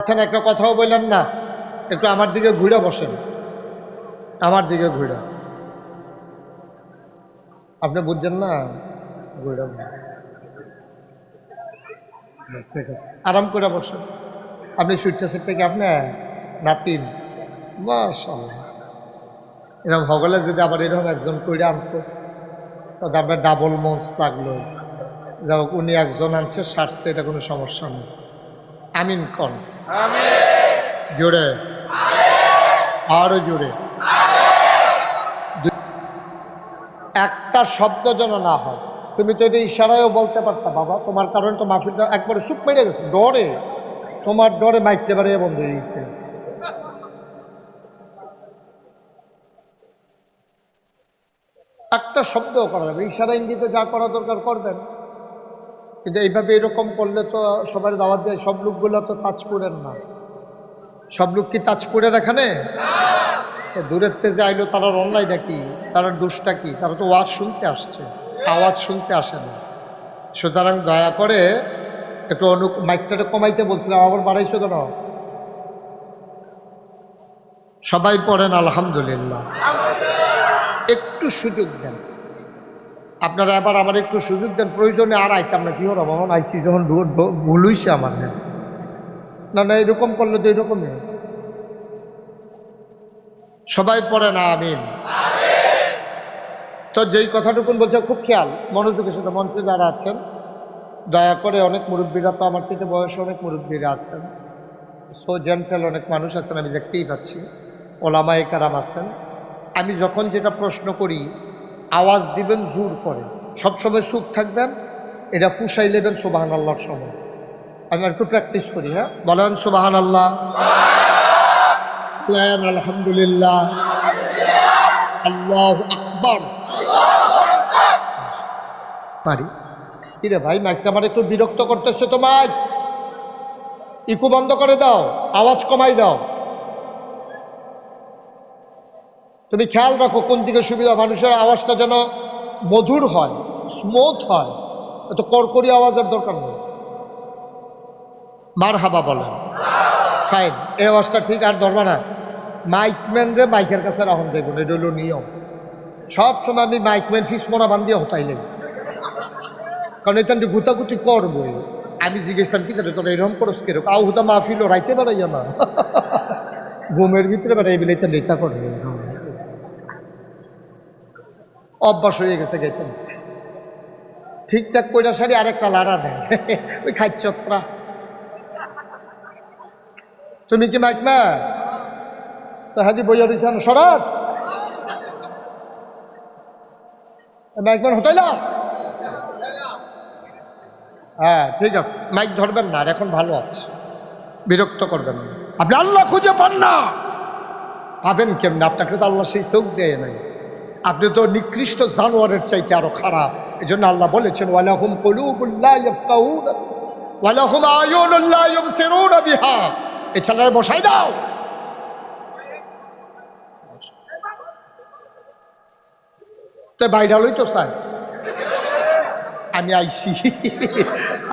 আচ্ছা একটা কথাও বললেন না। একটু আমার দিকে ঘুরে বসেন। আমার দিকে ঘুরে। আপনি বুঝছেন না? ঠিক আছে। আরাম করে বসেন। আপনি সুইটটা সেটটা কি আপনি? নাতিন এরকম হগলে যদি আবার এরকম একজন করে আনতো, তাহলে আপনার ডাবল মঞ্চ থাকল। যাই উনি একজন আনছে, সারছে, এটা কোনো সমস্যা নেই। আমিন কন। জোরে। আরও জোরে। একটা শব্দ যেন না হয়। তুমি তো এটা ইশারায়ও বলতে পারতা বাবা। তোমার কারণে তো মাফিটা একবারে চুপ পেরে গেছে। ডরে। তোমার ডরে মাইকতে পারে বন্ধ হয়ে গেছে। একটা শব্দও করা যাবে। ইশারা ইঙ্গিতে যা করা দরকার করবেন। কিন্তু এইভাবে এরকম করলে তো সবার দাওয়াত দেয় সব লোকগুলো তো তাজপুরের না। সব লোক কি তাজপুরের এখানে? তো দূরের থেকে আইলো তারা অনলাইন কি? তারা দুষ্টা কি? তারা তো ওয়াজ শুনতে আসছে আওয়াজ শুনতে আসে না। সুতরাং দয়া করে একটু অনু মাইকটাটা কমাইতে বলছিলাম আবার বাড়াইছো কেন? সবাই পড়েন আলহামদুলিল্লাহ। একটু সুযোগ দেন। আপনারা এবার আমার একটু সুযোগ দেন, প্রয়োজনে আর আইতাম না কি হলো আমার আইসি যখন ভুল হইছে আমার। না না, এরকম করলে তো এরকমই সবাই পড়ে না, আমিন। তো যেই কথাটুকুন বলছে, খুব খেয়াল, মনোযোগের সাথে মঞ্চে যারা আছেন, দয়া করে অনেক মুরব্বীরা তো আমার থেকে বয়সে অনেক মুরব্বীরা আছেন। সো জেন্টাল অনেক মানুষ আছেন, আমি দেখতেই পাচ্ছি। ওলামায়ে কারাম আছেন। আমি যখন যেটা প্রশ্ন করি আওয়াজ দিবেন, জোর করে। সবসময় সুখ থাকবেন, এটা ফুসাই নেবেন সুবাহান আল্লাহর সময় আমি একটু প্র্যাকটিস করি হ্যাঁ? বলেন সুবাহান আল্লাহ বলেন আলহামদুলিল্লাহ। আল্লাহ আকবর। পারি? কিরে ভাই মাইকটা আমার একটু বিরক্ত করতেছে তো মাইক ইকু বন্ধ করে দাও, আওয়াজ কমাই দাও। তুমি খেয়াল রাখো, কোন দিকে সুবিধা মানুষের আওয়াজটা যেন মধুর হয় স্মুথ হয়, এত কড়কড়ি আওয়াজের দরকার নেই। মার হাবা বলেন। ফাইন, এই আওয়াজটা ঠিক আর ধরবা না। মাইকম্যান রে মাইকের কাছে রাখুন দেখুন এটা হলো নিয়ম। সব সময় আমি মাইকম্যান ফিস মোনা বান দিয়ে হতাইলেন কারণ এটা গুতাগুতি করবই। আমি জিজ্ঞেসতাম কি তোর এরকম করস কীরকম? আউ হুতা মাহফিল রাইতে বেড়াইয়া না। ঘুমের ভিতরে বেড়াই বেলে এটা নেতা করবে অভ্যাস হয়ে গেছে গেছেন ঠিকঠাক কইরা সারি আরেকটা লাড়া দেয়। ওই খাচ্ছত্রা তুমি কি মাইকমা? তো হাজি বইয়া দিচ্ছেন সরাত। মাইকম্যান হতাইলা হ্যাঁ ঠিক আছে। মাইক ধরবেন না, আর এখন ভালো আছে। বিরক্ত করবেন না। আপনি আল্লাহ খুঁজে পান না। পাবেন কেমনি? আপনাকে তো আল্লাহ সেই চোখ দেয় নাই। আপনি তো নিকৃষ্ট জানোয়ারের চাইতে আরও খারাপ। এই জন্য আল্লাহ বলেছেন, ওয়ালাহুম কুলুবুল্লাহ ওয়ালাহুম আয়ুনুল্লাহ ইউবসিরুন বিহা। এছাড়া বসাই দাও। তো বাইরালই তো, স্যার। আমি আইছি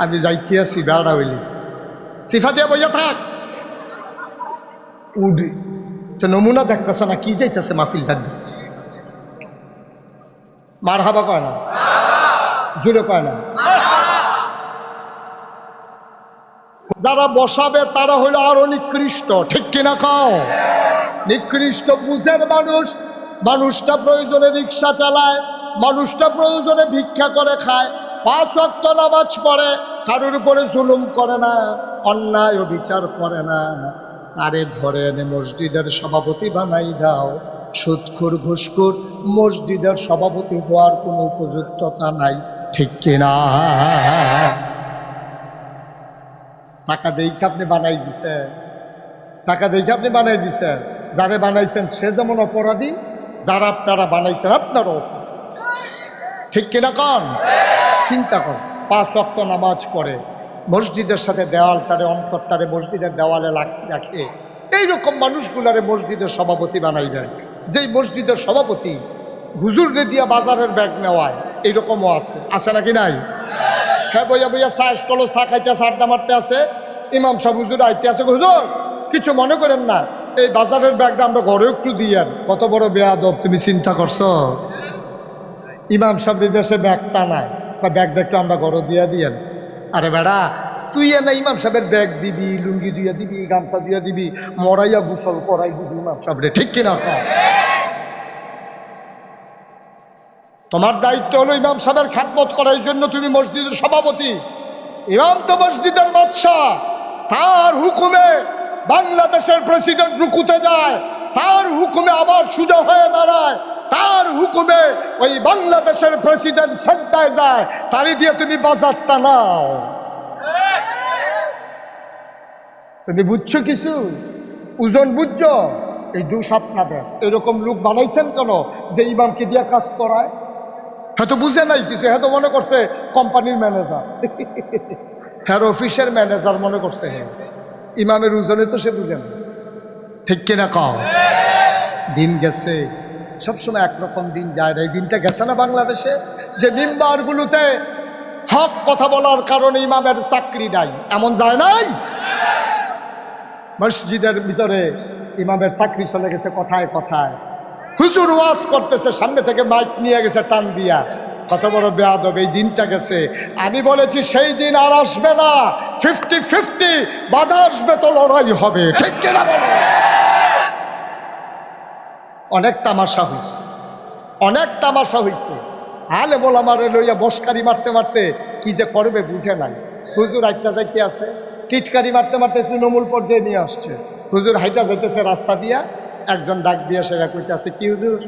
আমি যাইতে আছি বেড়া হইলি। সিফা দিয়া বইয়া থাক। উডি, তো নমুনা দেখতেছে না, কি যাইতেছে মাহফিলটার ভিতরে মার হাবা কয় না? জুড়ে কয় না? যারা বসাবে তারা হইল আরও নিকৃষ্ট, ঠিক কিনা খাও নিকৃষ্ট বুঝের মানুষ, মানুষটা প্রয়োজনে রিক্সা চালায়, মানুষটা প্রয়োজনে ভিক্ষা করে খায়, পাঁচ অক্ত নামাজ পড়ে, কারোর উপরে জুলুম করে না, অন্যায় বিচার করে না। আরে ধরে এনে মসজিদের সভাপতি বানাই দাও সুৎখুর ঘুষখুর মসজিদের সভাপতি হওয়ার কোনো উপযুক্ততা নাই, ঠিক কিনা? টাকা দেখে আপনি বানাই দিছেন? টাকা দেখে আপনি বানাই দিছেন? যারে বানাইছেন সে যেমন অপরাধী, যারা আপনারা বানাইছেন আপনারও। ঠিক কিনা কন? চিন্তা কর, পাঁচ অক্ত নামাজ পড়ে, মসজিদের সাথে দেওয়ালটারে, অন্তরটারে মসজিদের দেওয়ালে রাখে। এইরকম মানুষগুলারে মসজিদের সভাপতি বানাই দেয় যেই মসজিদের সভাপতি হুজুর রে দিয়া বাজারের ব্যাগ নেওয়ায়, এইরকমও আছে। আছে নাকি নাই? হ্যাঁ বইয়া বইয়া চা স্টলো চা খাইতে আড্ডা মারতে আছে। ইমাম সাহেব হুজুর আইতে আছে হুজুর, কিছু মনে করেন না, এই বাজারের ব্যাগটা আমরা ঘরে একটু দিয়েন। কত বড় বেয়াদব, তুমি চিন্তা করছ? ইমাম সাহেব দেশে ব্যাগ টানায়, বা ব্যাগ একটু আমরা ঘরে দিয়ে দিয়েন। আরে বেড়া, তুই না ইমাম সাহেবের ব্যাগ দিবি, লুঙ্গি দিয়ে দিবি, গামছা দিয়ে দিবি, মরাইয়া গুসল করাই দিবি ইমাম সাহেবরে ঠিক কিনা তোমার দায়িত্ব হলো ইমাম সাহেবের খাতমত করার জন্য তুমি মসজিদের সভাপতি। ইমাম তো মসজিদের বাদশাহ। তার হুকুমে বাংলাদেশের প্রেসিডেন্ট রুকুতে যায়, তার হুকুমে আবার সুযোগ হয়ে দাঁড়ায়, তার হুকুমে ওই বাংলাদেশের প্রেসিডেন্ট সেজদায় যায়। তারই দিয়ে তুমি বাজারটা নাও। তুমি বুঝছ কিছু? ওজন বুঝছ? এই দোষ আপনাদের। এরকম লোক বানাইছেন কেন? যে ইমামকে দিয়ে কাজ করায়? হয়তো বুঝে নাই কিছু হয়তো মনে করছে কোম্পানির ম্যানেজার হ্যাঁ অফিসের ম্যানেজার মনে করছে হ্যাঁ ইমামের ওজনে তো সে বুঝে না ঠিক কিনা কও? দিন গেছে, সবসময় একরকম দিন যায় না। এই দিনটা গেছে না বাংলাদেশে? যে মিম্বারগুলোতে হক কথা বলার কারণে ইমামের চাকরি নাই। এমন যায় নাই? মসজিদের ভিতরে ইমামের চাকরি চলে গেছে কথায় কথায়। হুজুর ওয়াজ করতেছে, সামনে থেকে মাইক নিয়ে গেছে টান দিয়া। কত বড় বেয়াদব, এই দিনটা গেছে। আমি বলেছি, সেই দিন আর আসবে না। ফিফটি ফিফটি, বাধা আসবে তো লড়াই হবে। ঠিক কিনা অনেক তামাশা হয়েছে অনেক তামাশা হয়েছে আলে বল আমার লইয়া বসকারি মারতে মারতে কি যে করবে বুঝে নাই। হুজুর আইটা যাইতে আছে। টিটকারি মারতে মারতে তৃণমূল পর্যায়ে নিয়ে আসছে। হুজুর হাইটা যাইতেছে রাস্তা দিয়া। একজন ডাক দিয়া সেরা কইতে আছে কি হুজুর?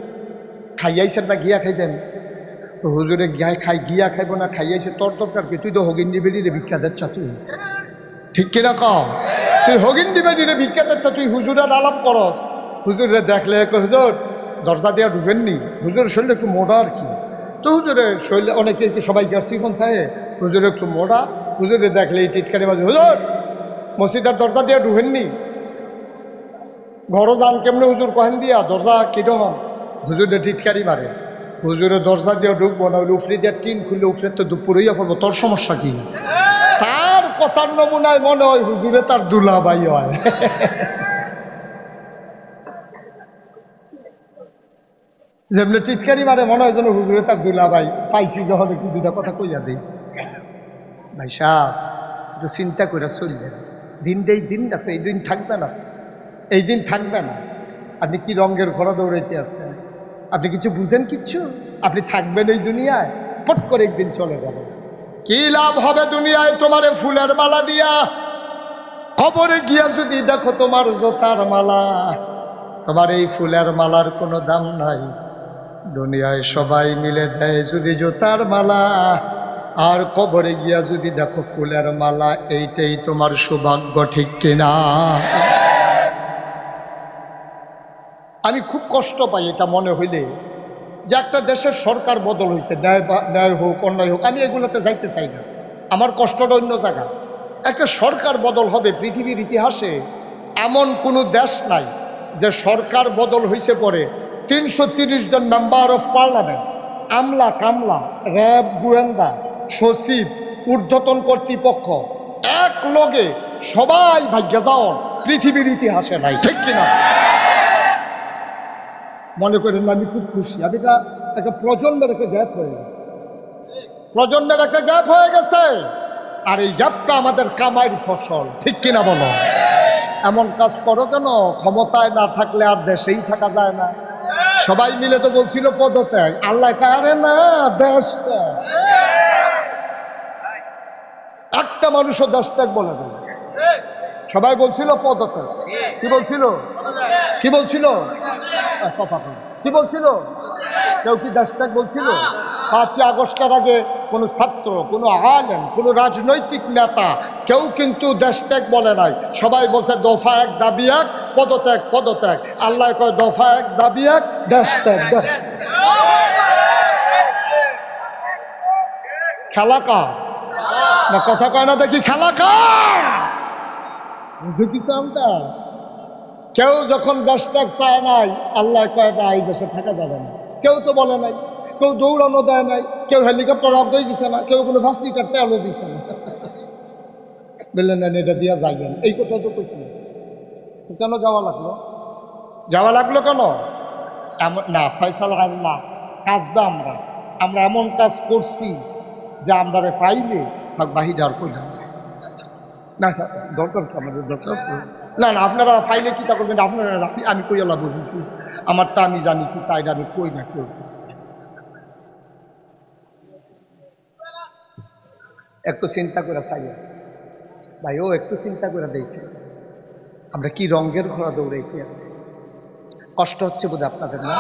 খাইয়াইছেন না গিয়া খাইতেন? তো হুজুরে গিয়া খাই গিয়া খাইব না, খাইয়াইছে, তোর দরকার কি? তুই তো হগিন হগিন্দি বেরিয়ে ভিক্ষা দিচ্ছ তুই। ঠিক কিনা কম তুই হগিন হগিন্দি বেরিয়ে ভিক্ষা দিচ্ছ তুই হুজুরের আলাপ করস। হুজুরে দেখলে হুজুর, দরজা দিয়া ঢুকেননি হুজুর, শরীরে একটু মোটা আর কি। তো হুজুরে শরীরে, অনেকে একটু সবাই গ্যাসিকন থাকে? হুজুরে একটু মোটা। হুজুরে দেখলে এই টিটকারি মাঝে হুজুর মসজিদের দরজা দিয়া ঢুকেননি ঘরও যান কেমনে হুজুর কহেন দিয়া? দরজা কীরকম হুজুরে টিটকারি মারে হুজুরে দরজা দিয়ে ঢুকবো না ওই উফরি দিয়ে টিন খুললে উফরে তো দুপুরইয়া পড়ব তোর সমস্যা কি? তার কথার নমুনায় মনে হয় হুজুরে তার দুলাবাই হয়। যেমনি টিটকারি মারে মনে হয় যেন হুজুরে তার দুলাবাই পাইছি যখন একটু দুটা কথা কইয়া দিই। ভাই সাহ, একটু চিন্তা করে চলবেন দিন দেই দিন না এই দিন থাকবে না। এই দিন থাকবে না আপনি কি রঙের ঘোড়া দৌড়াইতে আছেন আপনি কিছু বুঝেন কিচ্ছু? আপনি থাকবেন এই দুনিয়ায় পট করে একদিন চলে যাবেন। কি লাভ হবে দুনিয়ায় তোমার ফুলের মালা দিয়া? খবরে গিয়া যদি দেখো তোমার জোতার মালা, তোমার এই ফুলের মালার কোনো দাম নাই। দুনিয়ায় সবাই মিলে দেয় যদি জোতার মালা, আর কবরে গিয়া যদি দেখো ফুলের মালা, এইটাই তোমার সৌভাগ্য, ঠিক কিনা? আমি খুব কষ্ট পাই এটা মনে হইলে যে একটা দেশের সরকার বদল হয়েছে ন্যায় ন্যায় হোক, অন্যায় হোক, আমি এগুলোতে যাইতে চাই না। আমার কষ্টটা অন্য জায়গা। একটা সরকার বদল হবে পৃথিবীর ইতিহাসে এমন কোনো দেশ নাই যে সরকার বদল হয়েছে পরে তিনশো জন মেম্বার অফ পার্লামেন্ট আমলা কামলা, র্যাব, গোয়েন্দা, সচিব, ঊর্ধ্বতন কর্তৃপক্ষ, এক লগে সবাই ভাগ্যে যাওয়ার পৃথিবীর ইতিহাসে নাই। ঠিক কিনা? মনে করেন আমি খুব খুশি। আমি এটা একটা প্রজন্মের একটা গ্যাপ হয়ে গেছে। প্রজন্মের একটা গ্যাপ হয়ে গেছে। আর এই গ্যাপটা আমাদের কামাইয়ের ফসল, ঠিক কিনা বলো? এমন কাজ করো কেন? ক্ষমতায় না থাকলে আর দেশেই থাকা যায় না। সবাই মিলে তো বলছিল পদত্যাগ। আল্লাহ কারে না, দেশ। একটা মানুষও দেশ ত্যাগ বলে দেয় সবাই বলছিল পদত্যাগ। কি বলছিল? কি বলছিল? কি বলছিল? কেউ কি দেশত্যাগ বলছিল? পাঁচই আগস্টের আগে কোনো ছাত্র, কোনো আলেম, কোনো রাজনৈতিক নেতা, কেউ কিন্তু দেশত্যাগ বলে নাই। সবাই বলছে, দফা এক, দাবি এক, পদত্যাগ পদত্যাগ। আল্লাহ কয়, দফা এক, দাবি এক, দেশত্যাগ দেশ খেলা কা না, কথা কয় না দেখি, খেলা কা কিছু কেউ যখন দেশ ত্যাগ চায় নাই, আল্লাহ কয়, না, এই দেশে থাকা যাবে না। কেউ তো বলে নাই, কেউ দৌড়ানো দেয় নাই, কেউ হেলিকপ্টার হয়ে দিছে না, কেউ কোনো কাটতে আলো দিছে না। বললেন, না এটা দিয়া যাইবেন। এই কথা তো কইছি তো কেন যাওয়া লাগল? যাওয়া লাগল কেন? না, ফয়সাল না। কাজটা আমরা। আমরা এমন কাজ করছি যে আমরা পাইলে বাহিরে আর কইলাম না। দরকার কি? আমাদের দরকার আছে। না না, আপনারা পাইলে কি তা করবেন আপনারা আপনি আমি কই আল্লাহ বলুন আমারটা আমি জানি কি তাই আমি কই না কেউ একটু চিন্তা করে চাই। ভাই, ও একটু চিন্তা করে দেখে। আমরা কি রঙের ঘোড়া দৌড়াইতে আছি? কষ্ট হচ্ছে বোধ আপনাদের, না?